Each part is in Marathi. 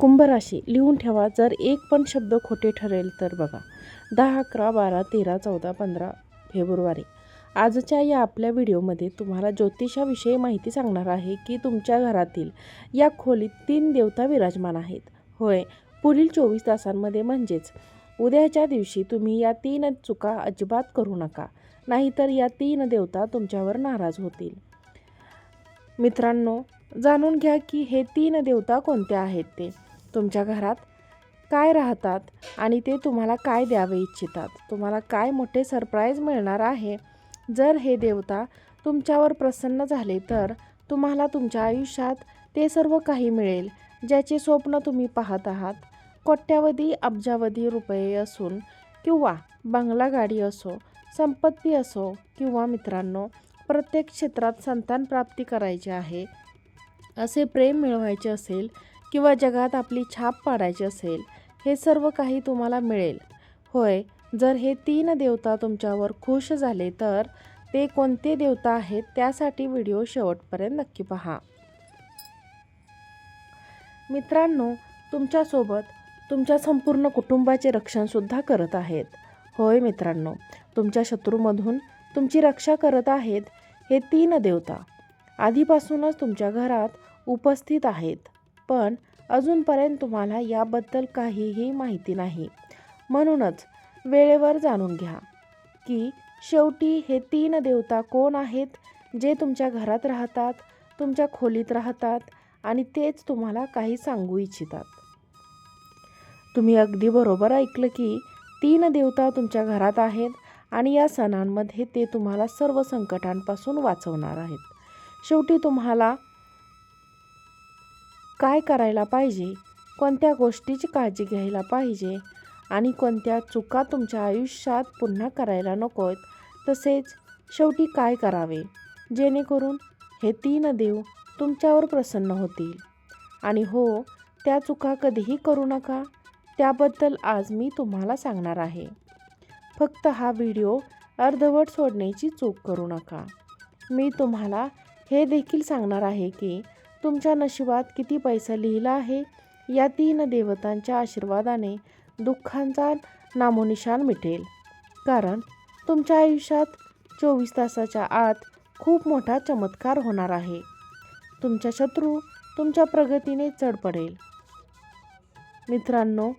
कुंभराशी लिहून ठेवा. जर एक पण शब्द खोटे ठरेल तर बघा. दहा अकरा बारा तेरा चौदा पंधरा फेब्रुवारी. आजच्या या आपल्या व्हिडिओमध्ये तुम्हाला ज्योतिषाविषयी माहिती सांगणार आहे की तुमच्या घरातील या खोलीत तीन देवता विराजमान आहेत. होय पुढील चोवीस तासांमध्ये म्हणजेच उद्याच्या दिवशी तुम्ही या तीन चुका अजिबात करू नका. नाहीतर या तीन देवता तुमच्यावर नाराज होतील. मित्रांनो जाणून घ्या की हे तीन देवता कोणत्या आहेत ते. तुमच्या घरात? काय राहतात? आणि ते तुम्हाला काय द्यावे इच्छितात? तुम्हाला काय मोठे सरप्राईज मिळणार आहे? जर हे देवता तुमच्यावर प्रसन्न झाले तर तुम्हाला तुमच्या आयुष्यात ते सर्व काही मिळेल ज्याचे स्वप्न तुम्ही पाहत आहात. कोट्यावधी अब्जावधी रुपये असून किंवा बंगला गाडी असो संपत्ती असो किंवा मित्रांनो प्रत्येक क्षेत्रात संतान प्राप्ती करायची आहे असे प्रेम मिळवायचे असेल किंवा जगात आपली छाप पाडायची असेल हे सर्व काही तुम्हाला मिळेल. होय जर हे तीन देवता तुमच्यावर खुश झाले तर ते कोणते देवता आहेत त्यासाठी व्हिडिओ शेवटपर्यंत नक्की पहा. मित्रांनो तुमच्यासोबत तुमच्या संपूर्ण कुटुंबाचे रक्षणसुद्धा करत आहेत. होय मित्रांनो तुमच्या शत्रूमधून तुमची रक्षा करत आहेत हे तीन देवता. आधीपासूनच तुमच्या घरात उपस्थित आहेत. पण अजूनपर्यंत तुम्हाला याबद्दल काहीही माहिती नाही. म्हणूनच वेळेवर जाणून घ्या की शेवटी हे तीन देवता कोण आहेत जे तुमच्या घरात राहतात तुमच्या खोलीत राहतात आणि तेच तुम्हाला काही सांगू इच्छितात. तुम्ही अगदी बरोबर ऐकलं की तीन देवता तुमच्या घरात आहेत आणि या सणांमध्ये ते तुम्हाला सर्व संकटांपासून वाचवणार आहेत. शेवटी तुम्हाला काय करायला पाहिजे? कोणत्या गोष्टीची काळजी घ्यायला पाहिजे? आणि कोणत्या चुका तुमच्या आयुष्यात पुन्हा करायला नको आहेत तसेच शेवटी काय करावे? जेणेकरून हे तीन देव तुमच्यावर प्रसन्न होतील. आणि हो त्या चुका कधीही करू नका. त्याबद्दल आज मी तुम्हाला सांगणार आहे. फक्त हा व्हिडिओ अर्धवट सोडण्याची चूक करू नका. मी तुम्हाला हे देखील सांगणार आहे की तुमच्या नशिबात किती पैसा लिहिला आहे? या तीन देवतांच्या आशीर्वादाने दुःखांचा नामोनिशान मिटेल. कारण तुमच्या आयुष्यात चोवीस तासाच्या आत खूप मोठा चमत्कार होणार आहे. तुमच्या शत्रू तुमच्या प्रगतीने चढ पडेल. मित्रांनो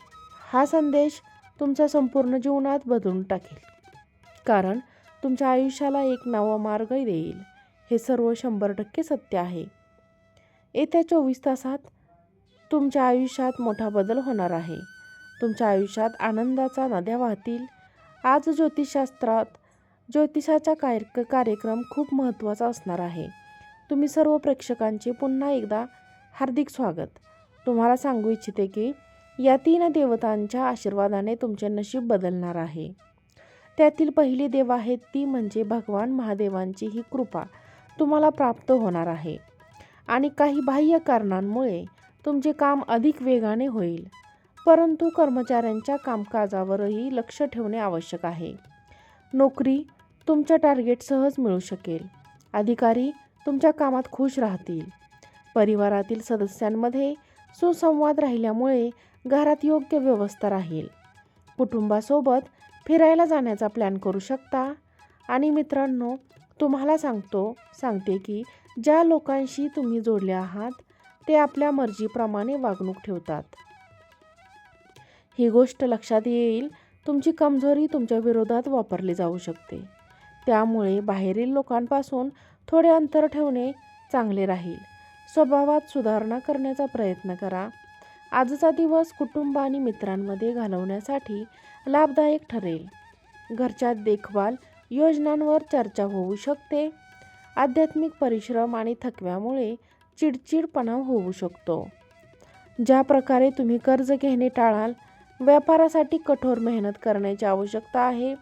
हा संदेश तुमच्या संपूर्ण जीवनात बदलून टाकेल. कारण तुमच्या आयुष्याला एक नवा मार्ग देईल. हे सर्व शंभर टक्के सत्य आहे. येत्या चोवीस तासात तुमच्या आयुष्यात मोठा बदल होणार आहे. तुमच्या आयुष्यात आनंदाचा नद्या वाहतील. आज ज्योतिषशास्त्रात ज्योतिषाचा कार्य कार्यक्रम खूप महत्त्वाचा असणार आहे. तुम्ही सर्व प्रेक्षकांचे पुन्हा एकदा हार्दिक स्वागत. तुम्हाला सांगू इच्छिते की या तीन देवतांच्या आशीर्वादाने तुमचे नशीब बदलणार आहे. त्यातील पहिली देव आहेत ती म्हणजे भगवान महादेवांची ही कृपा तुम्हाला प्राप्त होणार आहे. आणि काही बाह्य कारणांमुळे तुमचे काम अधिक वेगाने होईल. परंतु कर्मचाऱ्यांच्या कामकाजावरही लक्ष ठेवणे आवश्यक आहे. नोकरी तुमच्या टार्गेट सहज मिळू शकेल. अधिकारी तुमच्या कामात खुश राहतील. परिवारातील सदस्यांमध्ये सुसंवाद राहिल्यामुळे घरात योग्य व्यवस्था राहील. कुटुंबासोबत फिरायला जाण्याचा प्लॅन करू शकता. आणि मित्रांनो तुम्हाला सांगतो सांगते की ज्या लोकांशी तुम्ही जोडले आहात ते आपल्या मर्जीप्रमाणे वागणूक ठेवतात. ही गोष्ट लक्षात येईल तुमची कमजोरी तुमच्या विरोधात वापरली जाऊ शकते. त्यामुळे बाहेरील लोकांपासून थोडे अंतर ठेवणे चांगले राहील. स्वभावात सुधारणा करण्याचा प्रयत्न करा. आजचा दिवस कुटुंब आणि मित्रांमध्ये घालवण्यासाठी लाभदायक ठरेल. घरच्या देखभाल योजनांवर चर्चा होऊ शकते. आध्यात्मिक परिश्रम आणि थकव्यामुळे चिडचिडपणा होऊ शकतो. ज्या प्रकारे तुम्ही कर्ज घेणे टाळाल व्यापारासाठी कठोर मेहनत करण्याची आवश्यकता आहे.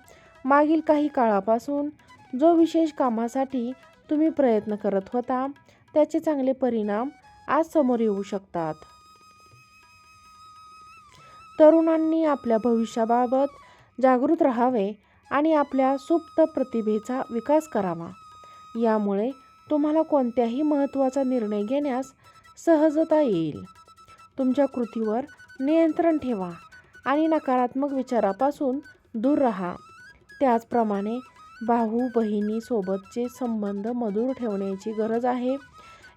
मागील काही काळापासून जो विशेष कामासाठी तुम्ही प्रयत्न करत होता त्याचे चांगले परिणाम आज समोर येऊ शकतात. तरुणांनी आपल्या भविष्याबाबत जागृत राहावे आणि आपल्या सुप्त प्रतिभेचा विकास करावा. यामुळे तुम्हाला कोणत्याही महत्त्वाचा निर्णय घेण्यास सहजता येईल. तुमच्या कृतीवर नियंत्रण ठेवा आणि नकारात्मक विचारापासून दूर राहा. त्याचप्रमाणे भाऊ बहिणीसोबतचे संबंध मधुर ठेवण्याची गरज आहे.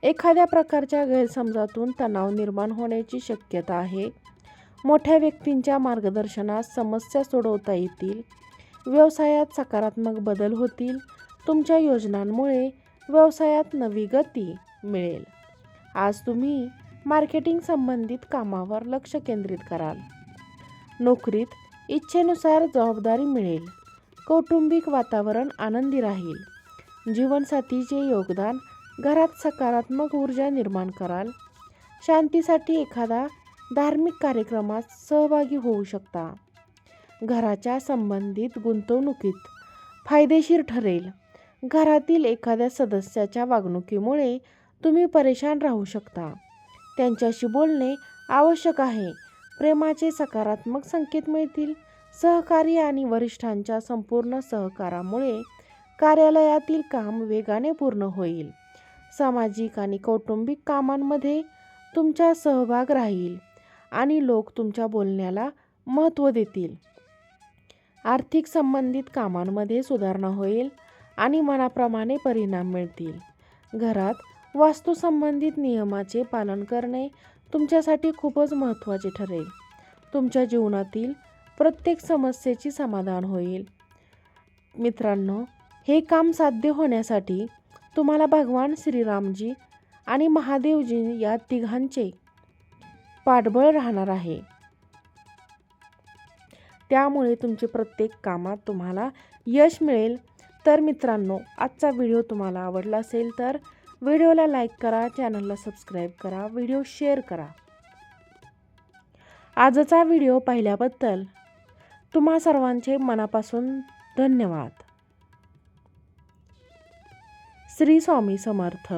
एखाद्या प्रकारच्या गैरसमजातून तणाव निर्माण होण्याची शक्यता आहे. मोठ्या व्यक्तींच्या मार्गदर्शनात समस्या सोडवता येतील. व्यवसायात सकारात्मक बदल होतील. तुमच्या योजनांमुळे व्यवसायात नवी गती मिळेल. आज तुम्ही मार्केटिंग संबंधित कामावर लक्ष केंद्रित कराल. नोकरीत इच्छेनुसार जबाबदारी मिळेल. कौटुंबिक वातावरण आनंदी राहील. जीवनसाथीचे योगदान घरात सकारात्मक ऊर्जा निर्माण कराल शांतीसाठी एखादा धार्मिक कार्यक्रमात सहभागी होऊ शकता. घराच्या संबंधित गुंतवणुकीत फायदेशीर ठरेल. घरातील एखाद्या सदस्याच्या वागणुकीमुळे तुम्ही परेशान राहू शकता. त्यांच्याशी बोलणे आवश्यक आहे. प्रेमाचे सकारात्मक संकेत मिळतील. सहकारी आणि वरिष्ठांच्या संपूर्ण सहकारामुळे कार्यालयातील काम वेगाने पूर्ण होईल. सामाजिक आणि कौटुंबिक कामांमध्ये तुमचा सहभाग राहील आणि लोक तुमच्या बोलण्याला महत्त्व देतील. आर्थिक संबंधित कामांमध्ये सुधारणा होईल. आणि मनाप्रमाणे परिणाम मिळतील. घरात वास्तुसंबंधित नियमाचे पालन करणे तुमच्यासाठी खूपच महत्त्वाचे ठरेल. तुमच्या जीवनातील प्रत्येक समस्येची समाधान होईल. मित्रांनो हे काम साध्य होण्यासाठी तुम्हाला भगवान श्रीरामजी आणि महादेवजी या तिघांचे पाठबळ राहणार आहे. त्यामुळे तुमचे प्रत्येक कामात तुम्हाला यश मिळेल. तर मित्रांनो आजचा व्हिडिओ तुम्हाला आवडला असेल तर व्हिडिओला लाईक करा चॅनलला सबस्क्राईब करा व्हिडिओ शेअर करा. आजचा व्हिडिओ पाहिल्याबद्दल तुम्हा सर्वांचे मनापासून धन्यवाद. श्री स्वामी समर्थ.